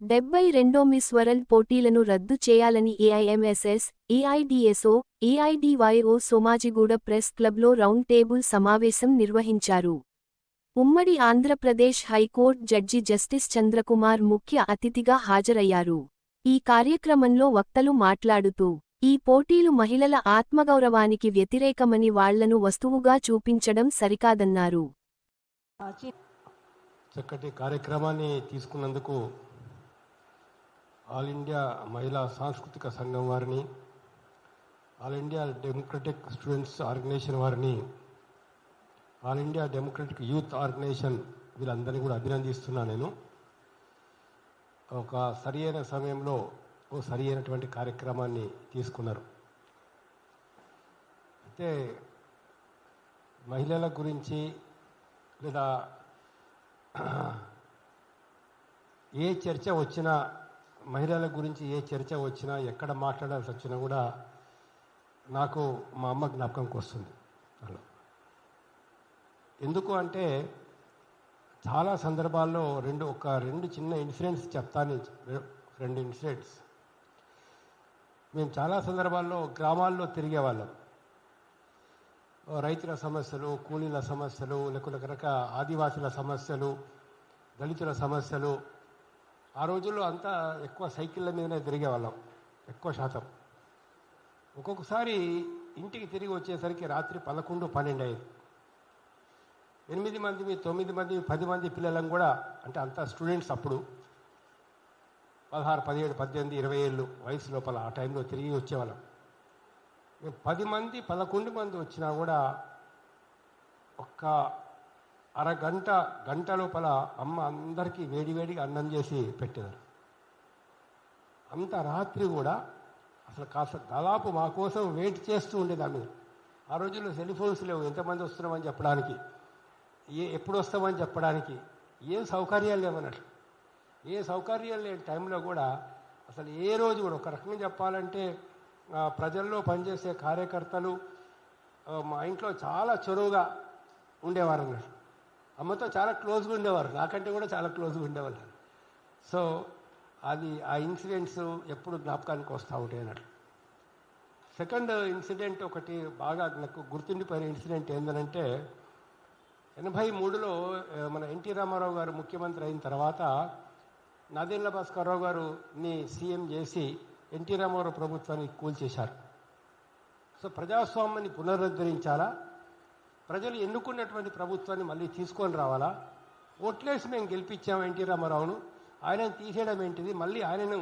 డెబ్బై రెండో miss world పోటీలను రద్దు చేయాలని AIMSS AIDSO AIDYO Somajiguda press క్లబ్లో రౌండ్ టేబుల్ సమావేశం నిర్వహించారు. ఉమ్మడి Andhra Pradesh high court judge justice Chandrakumar ముఖ్య అతిథిగా హాజరయ్యారు. ఈ కార్యక్రమంలో వక్తలు మాట్లాడుతూ ఈ పోటీలు మహిళల ఆత్మగౌరవానికి వ్యతిరేకమని వాళ్ళను వస్తువుగా చూపించడం సరికాదన్నారు. చక్కటి కార్యక్రమాన్ని తీసుకున్నందుకు ఆల్ ఇండియా మహిళా సాంస్కృతిక సంఘం వారిని All India Democratic Students Organisation వారిని All India Democratic Youth Organisation వీళ్ళందరినీ కూడా అభినందిస్తున్నాను నేను. ఒక సరి అయిన సమయంలో ఓ సరి అయినటువంటి కార్యక్రమాన్ని తీసుకున్నారు. అయితే మహిళల గురించి లేదా ఏ చర్చ వచ్చినా మహిళల గురించి ఏ చర్చ వచ్చినా ఎక్కడ మాట్లాడాల్సి వచ్చినా కూడా నాకు మా అమ్మ జ్ఞాపకంకి వస్తుంది అలా. ఎందుకు అంటే చాలా సందర్భాల్లో రెండు ఒక రెండు చిన్న ఇన్సిడెంట్స్ చెప్తాను. రెండు ఇన్సిడెంట్స్. మేము చాలా సందర్భాల్లో గ్రామాల్లో తిరిగేవాళ్ళం. రైతుల సమస్యలు కూలీల సమస్యలు లేకపోతే రకరకాల ఆదివాసుల సమస్యలు దళితుల సమస్యలు ఆ రోజుల్లో అంతా ఎక్కువ సైకిళ్ళ మీదనే తిరిగేవాళ్ళం ఎక్కువ శాతం. ఒక్కొక్కసారి ఇంటికి తిరిగి వచ్చేసరికి రాత్రి పదకొండు పన్నెండు అయ్యేది. ఎనిమిది మంది తొమ్మిది మంది పది మంది పిల్లలను కూడా అంటే అంతా స్టూడెంట్స్ అప్పుడు పదహారు పదిహేడు పద్దెనిమిది ఇరవై ఏళ్ళు వయసు లోపల ఆ టైంలో తిరిగి వచ్చేవాళ్ళం. మేము పది మంది పదకొండు మంది వచ్చినా కూడా ఒక్క అరగంట గంట లోపల అమ్మ అందరికీ వేడివేడిగా అన్నం చేసి పెట్టేదారు అంత రాత్రి కూడా అసలు కాస్త దాదాపు మా కోసం వెయిట్ చేస్తూ ఉండేది ఆమె. ఆ రోజుల్లో సెల్ ఫోన్స్ లేవు. ఎంతమంది వస్తున్నామని చెప్పడానికి ఏ ఎప్పుడు వస్తామని చెప్పడానికి ఏం సౌకర్యాలు లేవన్నట్లు ఏ సౌకర్యాలు లేని టైంలో కూడా అసలు ఏ రోజు కూడా ఒక రకంగా చెప్పాలంటే ప్రజల్లో పనిచేసే కార్యకర్తలు మా ఇంట్లో చాలా చొరువుగా ఉండేవారు అన్నట్టు అమ్మతో చాలా క్లోజ్గా ఉండేవారు. నాకంటే కూడా చాలా క్లోజ్గా ఉండేవాళ్ళు. సో అది ఆ ఇన్సిడెంట్స్ ఎప్పుడు జ్ఞాపకానికి వస్తూ ఉంటాయి అన్నట్లు. సెకండ్ ఇన్సిడెంట్ ఒకటి బాగా నాకు గుర్తుండిపోయిన ఇన్సిడెంట్ ఏంటంటే ఎనభై మూడులో మన ఎన్టీ రామారావు గారు ముఖ్యమంత్రి అయిన తర్వాత నాదెండ్ల భాస్కర్రావు గారుని సీఎం చేసి ఎన్టీ రామారావు ప్రభుత్వాన్ని కూల్చేశారు. సో ప్రజాస్వామ్యాన్ని పునరుద్ధరించాలా? ప్రజలు ఎన్నుకున్నటువంటి ప్రభుత్వాన్ని మళ్ళీ తీసుకొని రావాలా? ఓట్లేసి మేము గెలిపించాం ఎన్టీ రామారావును. ఆయనను తీసేయడం ఏంటిది? మళ్ళీ ఆయనను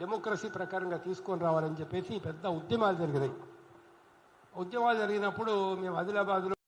డెమోక్రసీ ప్రకారంగా తీసుకొని రావాలని చెప్పేసి పెద్ద ఉద్యమాలు జరిగినాయి. ఉద్యమాలు జరిగినప్పుడు మేము ఆదిలాబాద్లో